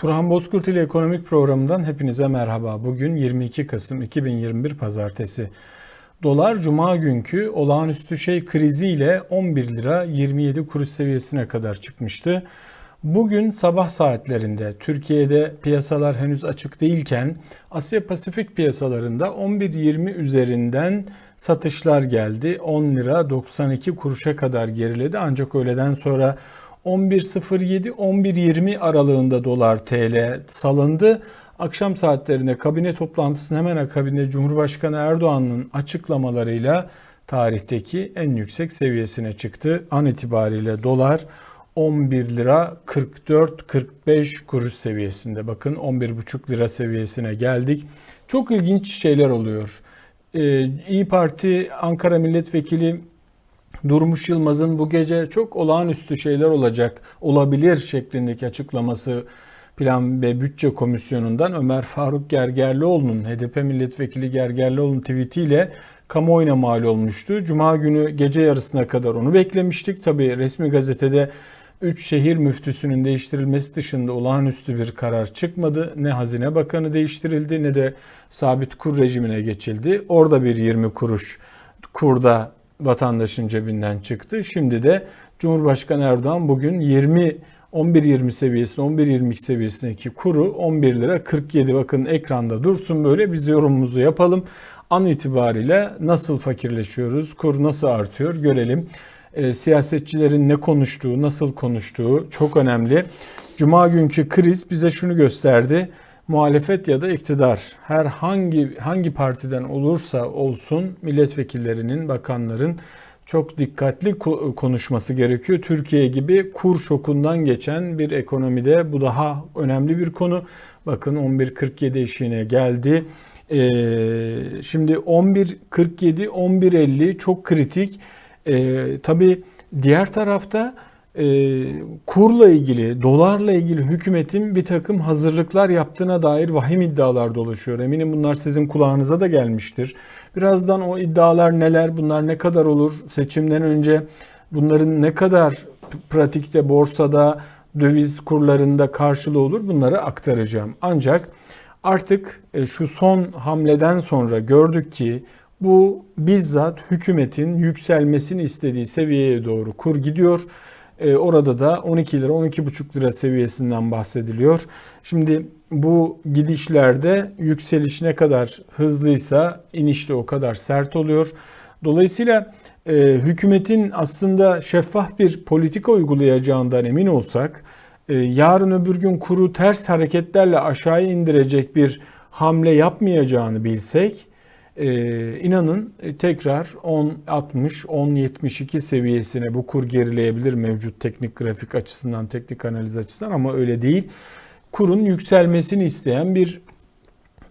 Turhan Bozkurt ile Ekonomik Programı'ndan hepinize merhaba. Bugün 22 Kasım 2021 Pazartesi. Dolar Cuma günkü olağanüstü şey kriziyle 11 lira 27 kuruş seviyesine kadar çıkmıştı. Bugün sabah saatlerinde Türkiye'de piyasalar henüz açık değilken Asya Pasifik piyasalarında 11.20 üzerinden satışlar geldi. 10 lira 92 kuruşa kadar geriledi ancak öğleden sonra 11.07-11.20 aralığında dolar TL salındı. Akşam saatlerinde kabine toplantısının hemen akabinde Cumhurbaşkanı Erdoğan'ın açıklamalarıyla tarihteki en yüksek seviyesine çıktı. An itibariyle dolar 11 lira 44-45 kuruş seviyesinde. Bakın 11,5 lira seviyesine geldik. Çok ilginç şeyler oluyor. Ee, İyi Parti Ankara Milletvekili Durmuş Yılmaz'ın bu gece çok olağanüstü şeyler olacak, olabilir şeklindeki açıklaması Plan ve Bütçe Komisyonu'ndan Ömer Faruk Gergerlioğlu'nun HDP milletvekili Gergerlioğlu'nun tweetiyle kamuoyuna mal olmuştu. Cuma günü gece yarısına kadar onu beklemiştik. Tabi resmi gazetede 3 şehir müftüsünün değiştirilmesi dışında olağanüstü bir karar çıkmadı. Ne Hazine Bakanı değiştirildi ne de sabit kur rejimine geçildi. Orada bir 20 kuruş kurda vatandaşın cebinden çıktı. Şimdi de Cumhurbaşkanı Erdoğan bugün 20 11.20 seviyesinde 11.22 seviyesindeki kuru 11 lira 47 bakın ekranda dursun böyle biz yorumumuzu yapalım. An itibariyle nasıl fakirleşiyoruz, kur nasıl artıyor görelim. E, siyasetçilerin ne konuştuğu, nasıl konuştuğu çok önemli. Cuma günkü kriz bize şunu gösterdi muhalefet ya da iktidar herhangi hangi partiden olursa olsun milletvekillerinin, bakanların çok dikkatli konuşması gerekiyor. Türkiye gibi kur şokundan geçen bir ekonomide bu daha önemli bir konu. Bakın 11.47 eşiğine geldi. Ee, şimdi 11.47, 11.50 çok kritik. Ee, tabii diğer tarafta e, kurla ilgili, dolarla ilgili hükümetin bir takım hazırlıklar yaptığına dair vahim iddialar dolaşıyor. Eminim bunlar sizin kulağınıza da gelmiştir. Birazdan o iddialar neler, bunlar ne kadar olur, seçimden önce bunların ne kadar pratikte, borsada, döviz kurlarında karşılığı olur bunları aktaracağım. Ancak artık e, şu son hamleden sonra gördük ki bu bizzat hükümetin yükselmesini istediği seviyeye doğru kur gidiyor. E, orada da 12 lira 12,5 lira seviyesinden bahsediliyor. Şimdi bu gidişlerde yükseliş ne kadar hızlıysa iniş de o kadar sert oluyor. Dolayısıyla e, hükümetin aslında şeffaf bir politika uygulayacağından emin olsak e, yarın öbür gün kuru ters hareketlerle aşağıya indirecek bir hamle yapmayacağını bilsek ee, inanın e, tekrar 10.60, 10.72 seviyesine bu kur gerileyebilir mevcut teknik grafik açısından, teknik analiz açısından ama öyle değil. Kurun yükselmesini isteyen bir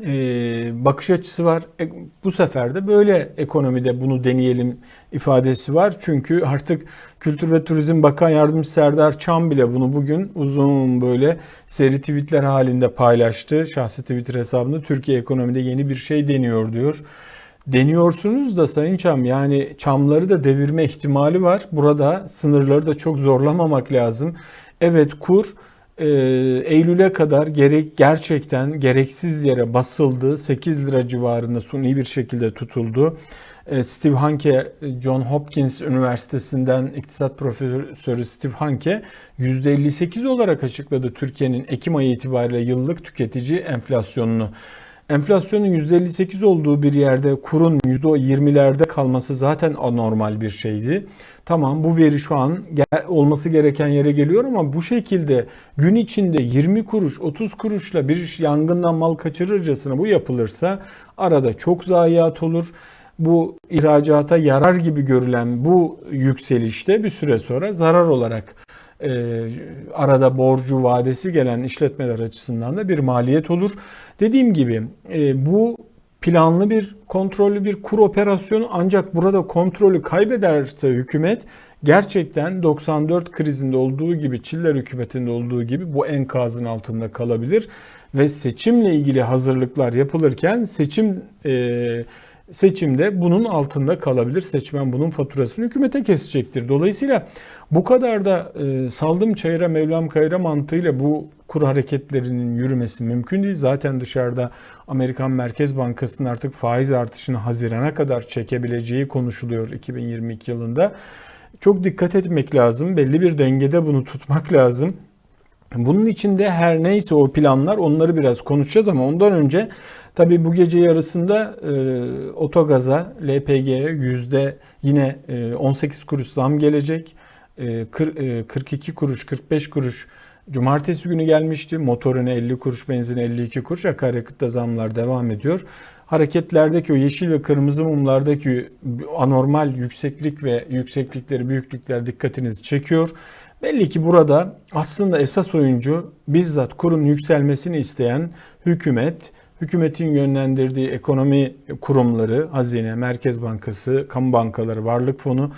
e, bakış açısı var. E, bu sefer de böyle ekonomide bunu deneyelim ifadesi var. Çünkü artık Kültür ve Turizm Bakan Yardımcısı Serdar Çam bile bunu bugün uzun böyle seri tweetler halinde paylaştı. Şahsi Twitter hesabında Türkiye ekonomide yeni bir şey deniyor diyor. Deniyorsunuz da Sayın Çam yani çamları da devirme ihtimali var. Burada sınırları da çok zorlamamak lazım. Evet kur e, Eylül'e kadar gerek gerçekten gereksiz yere basıldı. 8 lira civarında suni bir şekilde tutuldu. E, Steve Hanke, John Hopkins Üniversitesi'nden iktisat profesörü Steve Hanke %58 olarak açıkladı Türkiye'nin Ekim ayı itibariyle yıllık tüketici enflasyonunu. Enflasyonun %58 olduğu bir yerde kurun %20'lerde kalması zaten anormal bir şeydi. Tamam bu veri şu an olması gereken yere geliyor ama bu şekilde gün içinde 20 kuruş 30 kuruşla bir yangından mal kaçırırcasına bu yapılırsa arada çok zayiat olur. Bu ihracata yarar gibi görülen bu yükselişte bir süre sonra zarar olarak e, arada borcu vadesi gelen işletmeler açısından da bir maliyet olur. Dediğim gibi e, bu planlı bir kontrollü bir kur operasyonu. Ancak burada kontrolü kaybederse hükümet gerçekten 94 krizinde olduğu gibi Çiller hükümetinde olduğu gibi bu enkazın altında kalabilir. Ve seçimle ilgili hazırlıklar yapılırken seçim e, seçimde bunun altında kalabilir. Seçmen bunun faturasını hükümete kesecektir. Dolayısıyla bu kadar da e, saldım çayıra mevlam kayıra mantığıyla bu kur hareketlerinin yürümesi mümkün değil. Zaten dışarıda Amerikan Merkez Bankası'nın artık faiz artışını Haziran'a kadar çekebileceği konuşuluyor 2022 yılında. Çok dikkat etmek lazım. Belli bir dengede bunu tutmak lazım. Bunun içinde her neyse o planlar onları biraz konuşacağız ama ondan önce tabii bu gece yarısında e, otogaza, LPG'ye yüzde yine e, 18 kuruş zam gelecek. E, kır, e, 42 kuruş, 45 kuruş cumartesi günü gelmişti. Motorine 50 kuruş, benzine 52 kuruş, akaryakıtta zamlar devam ediyor. Hareketlerdeki o yeşil ve kırmızı mumlardaki anormal yükseklik ve yükseklikleri, büyüklükler dikkatinizi çekiyor. Belli ki burada aslında esas oyuncu bizzat kurun yükselmesini isteyen hükümet, hükümetin yönlendirdiği ekonomi kurumları, Hazine, Merkez Bankası, kamu bankaları, Varlık Fonu,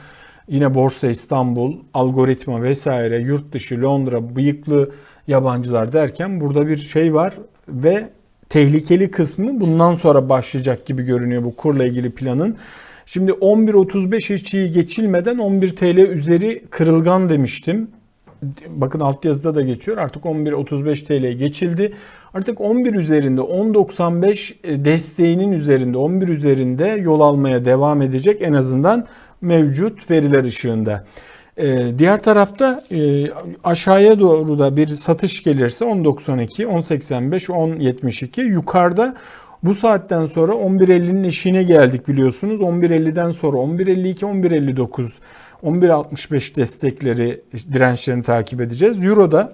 yine Borsa İstanbul, algoritma vesaire, yurt dışı, Londra, bıyıklı yabancılar derken burada bir şey var ve tehlikeli kısmı bundan sonra başlayacak gibi görünüyor bu kurla ilgili planın. Şimdi 11.35 hiç geçilmeden 11 TL üzeri kırılgan demiştim. Bakın alt yazıda da geçiyor. Artık 11.35 TL geçildi. Artık 11 üzerinde 10.95 e, desteğinin üzerinde 11 üzerinde yol almaya devam edecek en azından mevcut veriler ışığında. E, diğer tarafta e, aşağıya doğru da bir satış gelirse 10.92, 10.85, 10.72 yukarıda bu saatten sonra 11.50'nin eşiğine geldik biliyorsunuz. 11.50'den sonra 11.52, 11.59, 11.65 destekleri, dirençlerini takip edeceğiz. Euro'da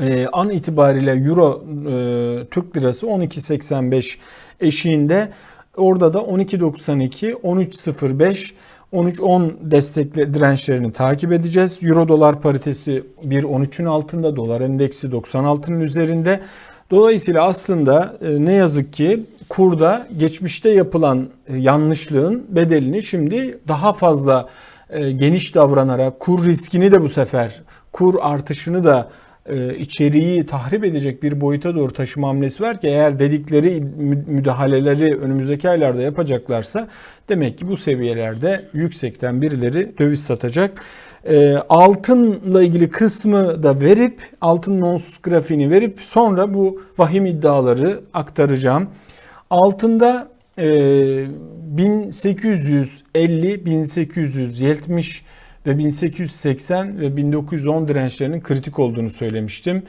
e, an itibariyle Euro e, Türk Lirası 12.85 eşiğinde. Orada da 12.92, 13.05, 13.10 destekle dirençlerini takip edeceğiz. Euro dolar paritesi 1.13'ün altında, dolar endeksi 96'nın üzerinde. Dolayısıyla aslında e, ne yazık ki kurda geçmişte yapılan e, yanlışlığın bedelini şimdi daha fazla e, geniş davranarak kur riskini de bu sefer kur artışını da içeriği tahrip edecek bir boyuta doğru taşıma hamlesi var ki eğer dedikleri müdahaleleri önümüzdeki aylarda yapacaklarsa demek ki bu seviyelerde yüksekten birileri döviz satacak. E, altınla ilgili kısmı da verip altın ons grafiğini verip sonra bu vahim iddiaları aktaracağım. Altında e, 1850, 1870 ve 1880 ve 1910 dirençlerinin kritik olduğunu söylemiştim.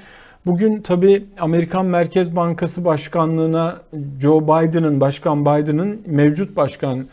Bugün tabi Amerikan Merkez Bankası Başkanlığına Joe Biden'ın, Başkan Biden'ın mevcut başkan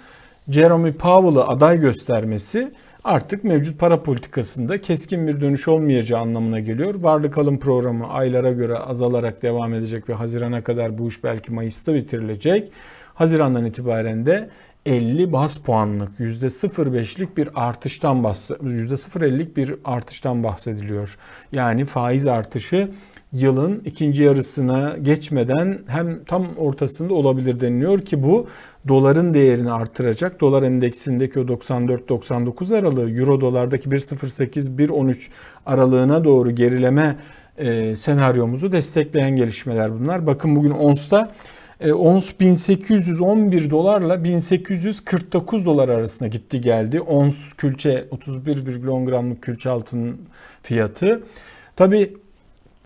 Jeremy Powell'ı aday göstermesi artık mevcut para politikasında keskin bir dönüş olmayacağı anlamına geliyor. Varlık alım programı aylara göre azalarak devam edecek ve Haziran'a kadar bu iş belki Mayıs'ta bitirilecek. Haziran'dan itibaren de 50 bas puanlık %0.5'lik bir artıştan %0.50'lik bir artıştan bahsediliyor. Yani faiz artışı yılın ikinci yarısına geçmeden hem tam ortasında olabilir deniliyor ki bu doların değerini artıracak. Dolar endeksindeki o 94-99 aralığı euro dolardaki 1.08-1.13 aralığına doğru gerileme e, senaryomuzu destekleyen gelişmeler bunlar. Bakın bugün ONS'ta e, ons 1811 dolarla 1849 dolar arasında gitti geldi. Ons külçe 31,10 gramlık külçe altının fiyatı. Tabi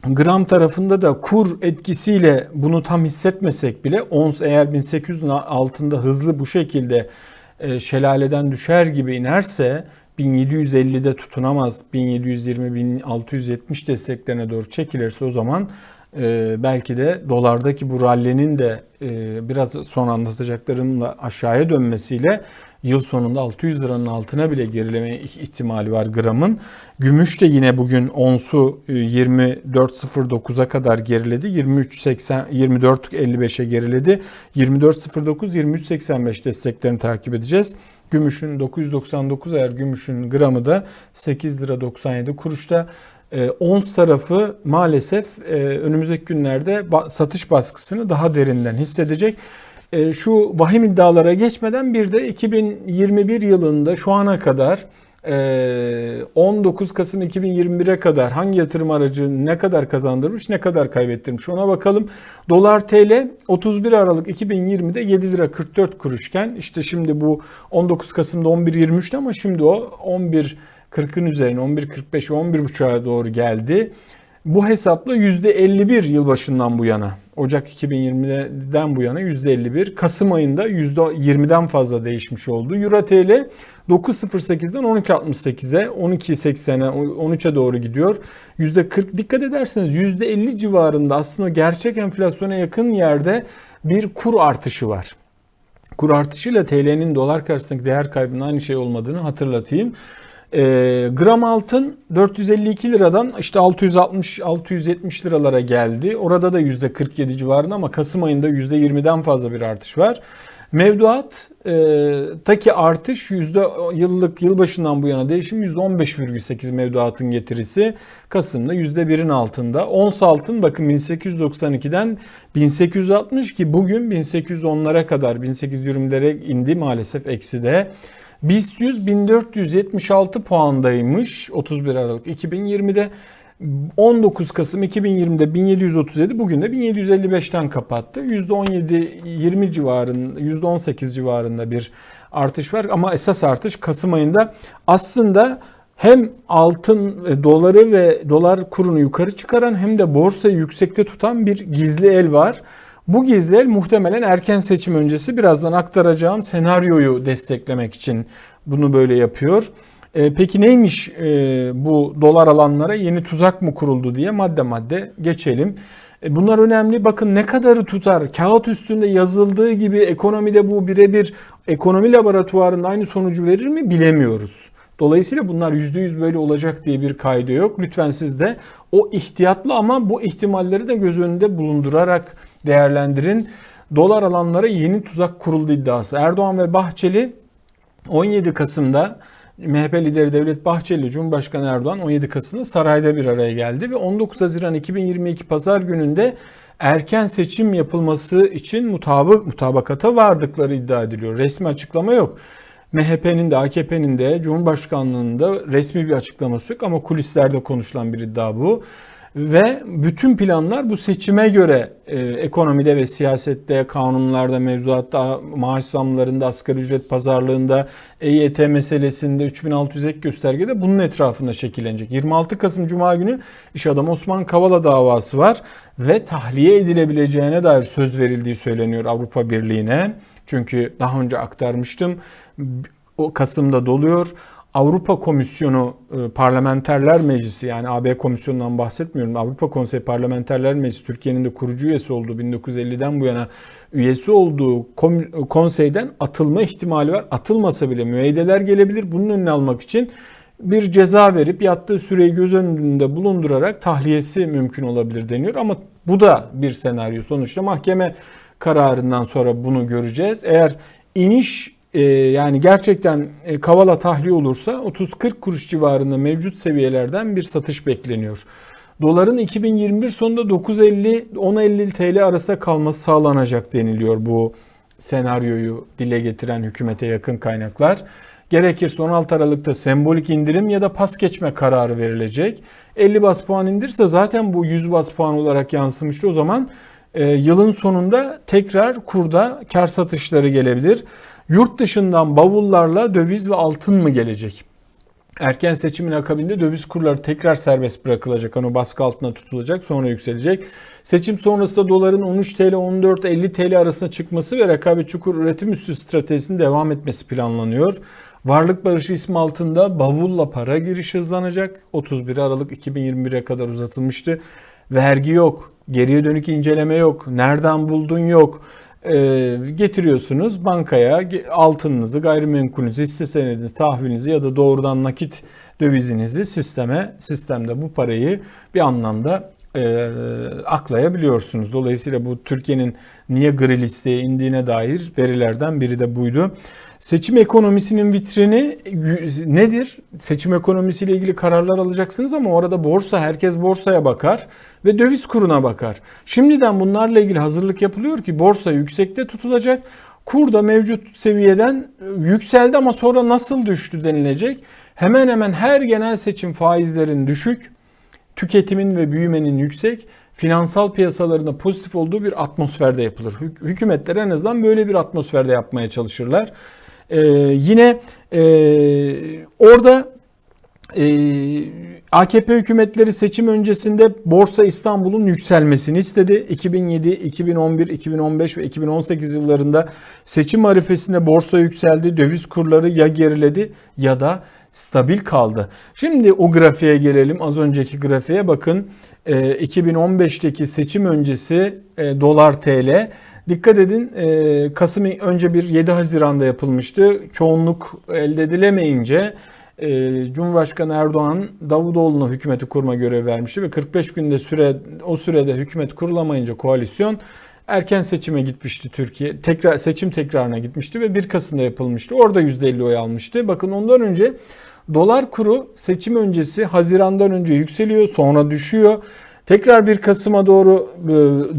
gram tarafında da kur etkisiyle bunu tam hissetmesek bile ons eğer 1800'ün altında hızlı bu şekilde e, şelaleden düşer gibi inerse 1750'de tutunamaz. 1720-1670 desteklerine doğru çekilirse o zaman e, belki de dolardaki bu rallinin de e, biraz sonra anlatacaklarımla aşağıya dönmesiyle yıl sonunda 600 liranın altına bile gerileme ihtimali var gramın. Gümüş de yine bugün onsu 24.09'a kadar geriledi. 23.80 24.55'e geriledi. 24.09 23.85 desteklerini takip edeceğiz. Gümüşün 999 eğer gümüşün gramı da 8 lira 97 kuruşta. E, ons tarafı maalesef e, önümüzdeki günlerde satış baskısını daha derinden hissedecek. E, şu vahim iddialara geçmeden bir de 2021 yılında şu ana kadar Ee, 19 Kasım 2021'e kadar hangi yatırım aracı ne kadar kazandırmış, ne kadar kaybettirmiş ona bakalım. Dolar TL 31 Aralık 2020'de 7 lira 44 kuruşken işte şimdi bu 19 Kasım'da 11.23'tü ama şimdi o 11 40'ın üzerine 11.45 11.5'a doğru geldi. Bu hesapla %51 yılbaşından bu yana. Ocak 2020'den bu yana %51. Kasım ayında %20'den fazla değişmiş oldu. Euro TL 9.08'den 12.68'e, 12.80'e, 13'e doğru gidiyor. %40 dikkat ederseniz %50 civarında aslında gerçek enflasyona yakın yerde bir kur artışı var. Kur artışıyla TL'nin dolar karşısındaki değer kaybının aynı şey olmadığını hatırlatayım. E, gram altın 452 liradan işte 660-670 liralara geldi. Orada da %47 civarında ama Kasım ayında %20'den fazla bir artış var. Mevduat e, taki artış yüzde yıllık yılbaşından bu yana değişim %15,8 mevduatın getirisi. Kasım'da %1'in altında. Ons altın bakın 1892'den 1860 ki bugün 1810'lara kadar 1820'lere indi maalesef eksi de. BIST 100 1476 puandaymış 31 Aralık 2020'de. 19 Kasım 2020'de 1737 bugün de 1755'ten kapattı. %17-20 civarında %18 civarında bir artış var ama esas artış Kasım ayında aslında hem altın doları ve dolar kurunu yukarı çıkaran hem de borsayı yüksekte tutan bir gizli el var. Bu gizli el muhtemelen erken seçim öncesi birazdan aktaracağım senaryoyu desteklemek için bunu böyle yapıyor. E, peki neymiş e, bu dolar alanlara yeni tuzak mı kuruldu diye madde madde geçelim. E, bunlar önemli. Bakın ne kadarı tutar. Kağıt üstünde yazıldığı gibi ekonomide bu birebir ekonomi laboratuvarında aynı sonucu verir mi bilemiyoruz. Dolayısıyla bunlar %100 böyle olacak diye bir kaydı yok. Lütfen siz de o ihtiyatlı ama bu ihtimalleri de göz önünde bulundurarak değerlendirin. Dolar alanlara yeni tuzak kuruldu iddiası. Erdoğan ve Bahçeli 17 Kasım'da MHP lideri Devlet Bahçeli, Cumhurbaşkanı Erdoğan 17 Kasım'da sarayda bir araya geldi ve 19 Haziran 2022 Pazar gününde erken seçim yapılması için mutabık, mutabakata vardıkları iddia ediliyor. Resmi açıklama yok. MHP'nin de AKP'nin de Cumhurbaşkanlığının da resmi bir açıklaması yok ama kulislerde konuşulan bir iddia bu. Ve bütün planlar bu seçime göre e, ekonomide ve siyasette, kanunlarda, mevzuatta, maaş zamlarında, asgari ücret pazarlığında, EYT meselesinde, 3600 ek göstergede bunun etrafında şekillenecek. 26 Kasım Cuma günü iş adamı Osman Kavala davası var ve tahliye edilebileceğine dair söz verildiği söyleniyor Avrupa Birliği'ne. Çünkü daha önce aktarmıştım. O Kasım'da doluyor. Avrupa Komisyonu e, Parlamenterler Meclisi yani AB Komisyonu'ndan bahsetmiyorum. Avrupa Konseyi Parlamenterler Meclisi Türkiye'nin de kurucu üyesi olduğu 1950'den bu yana üyesi olduğu konseyden atılma ihtimali var. Atılmasa bile müeydeler gelebilir. Bunun önüne almak için bir ceza verip yattığı süreyi göz önünde bulundurarak tahliyesi mümkün olabilir deniyor. Ama bu da bir senaryo. Sonuçta mahkeme kararından sonra bunu göreceğiz. Eğer iniş e, yani gerçekten e, kavala tahliye olursa 30-40 kuruş civarında mevcut seviyelerden bir satış bekleniyor. Doların 2021 sonunda 9.50-10.50 TL arasında kalması sağlanacak deniliyor bu senaryoyu dile getiren hükümete yakın kaynaklar. Gerekirse 16 Aralık'ta sembolik indirim ya da pas geçme kararı verilecek. 50 bas puan indirse zaten bu 100 bas puan olarak yansımıştı. O zaman e, yılın sonunda tekrar kurda kar satışları gelebilir. Yurt dışından bavullarla döviz ve altın mı gelecek? Erken seçimin akabinde döviz kurları tekrar serbest bırakılacak. Hani baskı altına tutulacak sonra yükselecek. Seçim sonrasında doların 13 TL 14 50 TL arasında çıkması ve rekabetçi kur üretim üstü stratejisinin devam etmesi planlanıyor. Varlık barışı ismi altında bavulla para giriş hızlanacak. 31 Aralık 2021'e kadar uzatılmıştı. Vergi yok, geriye dönük inceleme yok, nereden buldun yok e, getiriyorsunuz bankaya altınınızı, gayrimenkulünüzü, hisse senedinizi, tahvilinizi ya da doğrudan nakit dövizinizi sisteme, sistemde bu parayı bir anlamda e, aklayabiliyorsunuz. Dolayısıyla bu Türkiye'nin niye gri listeye indiğine dair verilerden biri de buydu. Seçim ekonomisinin vitrini nedir? Seçim ekonomisiyle ilgili kararlar alacaksınız ama orada borsa, herkes borsaya bakar ve döviz kuruna bakar. Şimdiden bunlarla ilgili hazırlık yapılıyor ki borsa yüksekte tutulacak. Kur da mevcut seviyeden yükseldi ama sonra nasıl düştü denilecek. Hemen hemen her genel seçim faizlerin düşük, tüketimin ve büyümenin yüksek, finansal piyasalarında pozitif olduğu bir atmosferde yapılır. Hük- Hükümetler en azından böyle bir atmosferde yapmaya çalışırlar. Ee, yine e, orada e, AKP hükümetleri seçim öncesinde Borsa İstanbul'un yükselmesini istedi. 2007, 2011, 2015 ve 2018 yıllarında seçim arifesinde borsa yükseldi. Döviz kurları ya geriledi ya da stabil kaldı. Şimdi o grafiğe gelelim. Az önceki grafiğe bakın. E, 2015'teki seçim öncesi e, dolar TL Dikkat edin e, Kasım önce bir 7 Haziran'da yapılmıştı. Çoğunluk elde edilemeyince e, Cumhurbaşkanı Erdoğan Davutoğlu'na hükümeti kurma görevi vermişti ve 45 günde süre o sürede hükümet kurulamayınca koalisyon erken seçime gitmişti Türkiye. Tekrar seçim tekrarına gitmişti ve 1 Kasım'da yapılmıştı. Orada %50 oy almıştı. Bakın ondan önce dolar kuru seçim öncesi Haziran'dan önce yükseliyor, sonra düşüyor. Tekrar bir Kasım'a doğru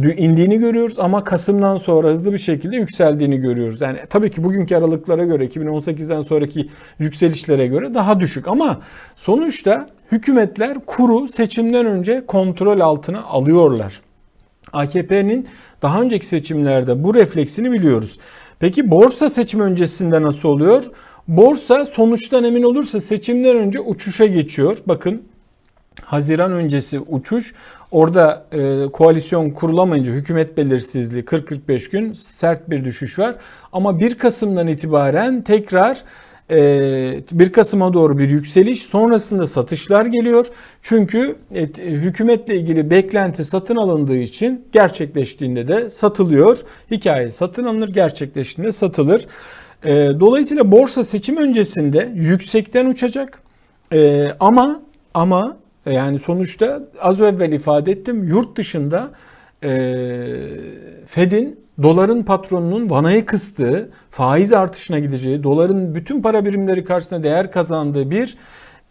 e, indiğini görüyoruz ama Kasım'dan sonra hızlı bir şekilde yükseldiğini görüyoruz. Yani tabii ki bugünkü aralıklara göre 2018'den sonraki yükselişlere göre daha düşük ama sonuçta hükümetler kuru seçimden önce kontrol altına alıyorlar. AKP'nin daha önceki seçimlerde bu refleksini biliyoruz. Peki borsa seçim öncesinde nasıl oluyor? Borsa sonuçtan emin olursa seçimden önce uçuşa geçiyor. Bakın Haziran öncesi uçuş. Orada e, koalisyon kurulamayınca hükümet belirsizliği 40-45 gün sert bir düşüş var. Ama 1 Kasım'dan itibaren tekrar 1 Kasım'a doğru bir yükseliş sonrasında satışlar geliyor. Çünkü e, hükümetle ilgili beklenti satın alındığı için gerçekleştiğinde de satılıyor. Hikaye satın alınır gerçekleştiğinde satılır. E, dolayısıyla borsa seçim öncesinde yüksekten uçacak. E, ama ama yani sonuçta az evvel ifade ettim yurt dışında e, Fed'in doların patronunun vanayı kıstığı, faiz artışına gideceği, doların bütün para birimleri karşısında değer kazandığı bir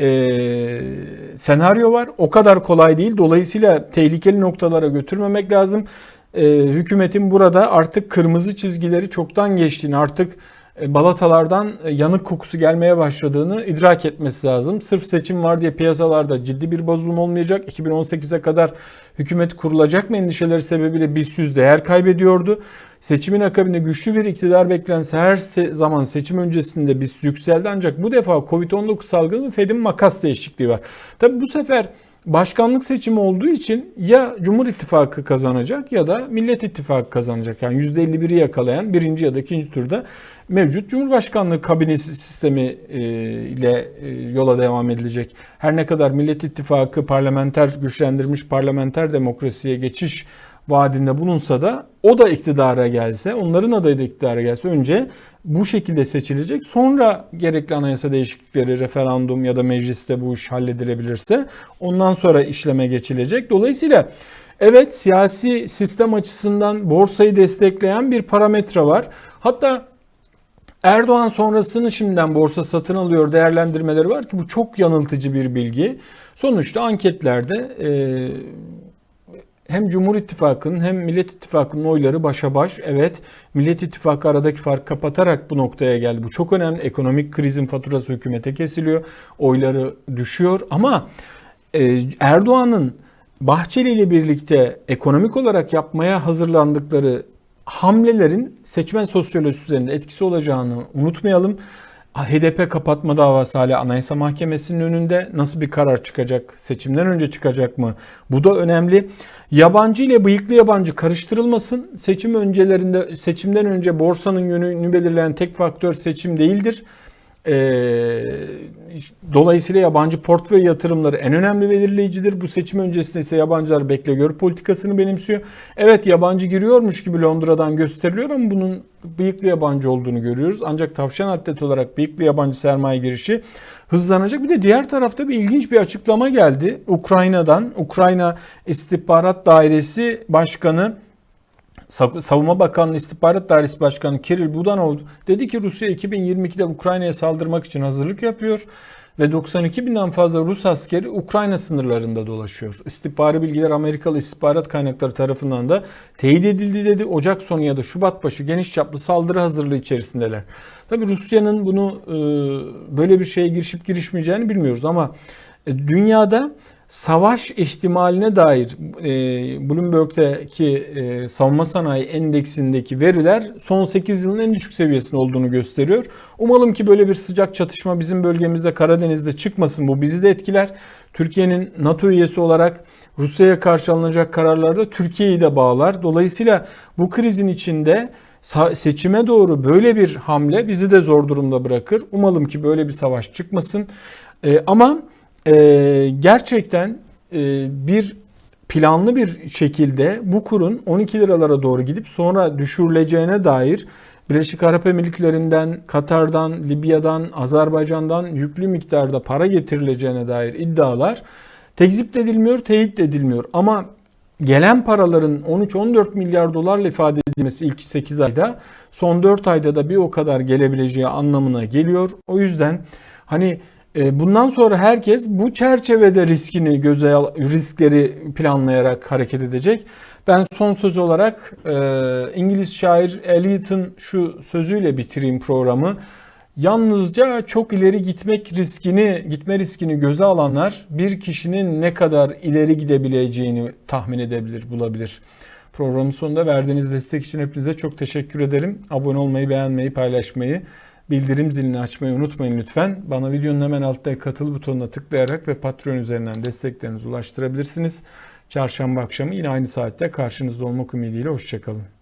e, senaryo var. O kadar kolay değil. Dolayısıyla tehlikeli noktalara götürmemek lazım. E, hükümetin burada artık kırmızı çizgileri çoktan geçtiğini, artık balatalardan e, yanık kokusu gelmeye başladığını idrak etmesi lazım. Sırf seçim var diye piyasalarda ciddi bir bozulma olmayacak. 2018'e kadar hükümet kurulacak mı endişeleri sebebiyle BIST 100 değer kaybediyordu. Seçimin akabinde güçlü bir iktidar beklentisi her zaman seçim öncesinde BIST yükseldi ancak bu defa Covid-19 salgını Fed'in makas değişikliği var. Tabi bu sefer başkanlık seçimi olduğu için ya Cumhur İttifakı kazanacak ya da Millet İttifakı kazanacak. Yani %51'i yakalayan birinci ya da ikinci turda mevcut Cumhurbaşkanlığı kabinesi sistemi e, ile e, yola devam edilecek. Her ne kadar Millet İttifakı parlamenter güçlendirilmiş parlamenter demokrasiye geçiş vaadinde bulunsa da o da iktidara gelse, onların adayı da iktidara gelse önce bu şekilde seçilecek. Sonra gerekli anayasa değişiklikleri, referandum ya da mecliste bu iş halledilebilirse ondan sonra işleme geçilecek. Dolayısıyla evet siyasi sistem açısından borsayı destekleyen bir parametre var. Hatta Erdoğan sonrasını şimdiden borsa satın alıyor değerlendirmeleri var ki bu çok yanıltıcı bir bilgi. Sonuçta anketlerde e, hem Cumhur İttifakı'nın hem Millet İttifakı'nın oyları başa baş. Evet Millet İttifakı aradaki fark kapatarak bu noktaya geldi. Bu çok önemli. Ekonomik krizin faturası hükümete kesiliyor. Oyları düşüyor ama e, Erdoğan'ın Bahçeli ile birlikte ekonomik olarak yapmaya hazırlandıkları hamlelerin seçmen sosyolojisi üzerinde etkisi olacağını unutmayalım. HDP kapatma davası hala Anayasa Mahkemesi'nin önünde. Nasıl bir karar çıkacak? Seçimden önce çıkacak mı? Bu da önemli. Yabancı ile bıyıklı yabancı karıştırılmasın. Seçim öncelerinde seçimden önce borsanın yönünü belirleyen tek faktör seçim değildir. Ee, dolayısıyla yabancı portföy yatırımları en önemli belirleyicidir. Bu seçim öncesinde ise yabancılar bekle gör politikasını benimsiyor. Evet yabancı giriyormuş gibi Londra'dan gösteriliyor ama bunun bıyıklı yabancı olduğunu görüyoruz. Ancak tavşan atlet olarak bıyıklı yabancı sermaye girişi hızlanacak. Bir de diğer tarafta bir ilginç bir açıklama geldi. Ukrayna'dan, Ukrayna İstihbarat Dairesi Başkanı Savunma Bakanlığı İstihbarat Dairesi Başkanı Kiril Budanov dedi ki Rusya 2022'de Ukrayna'ya saldırmak için hazırlık yapıyor. ve 92 binden fazla Rus askeri Ukrayna sınırlarında dolaşıyor. İstihbari bilgiler Amerikalı istihbarat kaynakları tarafından da teyit edildi dedi. Ocak sonu ya da Şubat başı geniş çaplı saldırı hazırlığı içerisindeler. Tabi Rusya'nın bunu e, böyle bir şeye girişip girişmeyeceğini bilmiyoruz ama e, dünyada savaş ihtimaline dair e, Bloomberg'deki e, savunma sanayi endeksindeki veriler son 8 yılın en düşük seviyesinde olduğunu gösteriyor. Umalım ki böyle bir sıcak çatışma bizim bölgemizde Karadeniz'de çıkmasın. Bu bizi de etkiler. Türkiye'nin NATO üyesi olarak Rusya'ya karşı alınacak kararlarda Türkiye'yi de bağlar. Dolayısıyla bu krizin içinde seçime doğru böyle bir hamle bizi de zor durumda bırakır. Umalım ki böyle bir savaş çıkmasın. E, ama e, gerçekten e, bir planlı bir şekilde bu kurun 12 liralara doğru gidip sonra düşürüleceğine dair Birleşik Arap Emirlikleri'nden, Katar'dan, Libya'dan, Azerbaycan'dan yüklü miktarda para getirileceğine dair iddialar tekzip edilmiyor, teyit edilmiyor. Ama gelen paraların 13-14 milyar dolarla ifade edilmesi ilk 8 ayda son 4 ayda da bir o kadar gelebileceği anlamına geliyor. O yüzden hani bundan sonra herkes bu çerçevede riskini göze al, riskleri planlayarak hareket edecek. Ben son söz olarak e, İngiliz şair Eliot'ın şu sözüyle bitireyim programı. Yalnızca çok ileri gitmek riskini, gitme riskini göze alanlar bir kişinin ne kadar ileri gidebileceğini tahmin edebilir, bulabilir. Programın sonunda verdiğiniz destek için hepinize çok teşekkür ederim. Abone olmayı, beğenmeyi, paylaşmayı, bildirim zilini açmayı unutmayın lütfen. Bana videonun hemen altta katıl butonuna tıklayarak ve Patreon üzerinden desteklerinizi ulaştırabilirsiniz. Çarşamba akşamı yine aynı saatte karşınızda olmak ümidiyle hoşçakalın.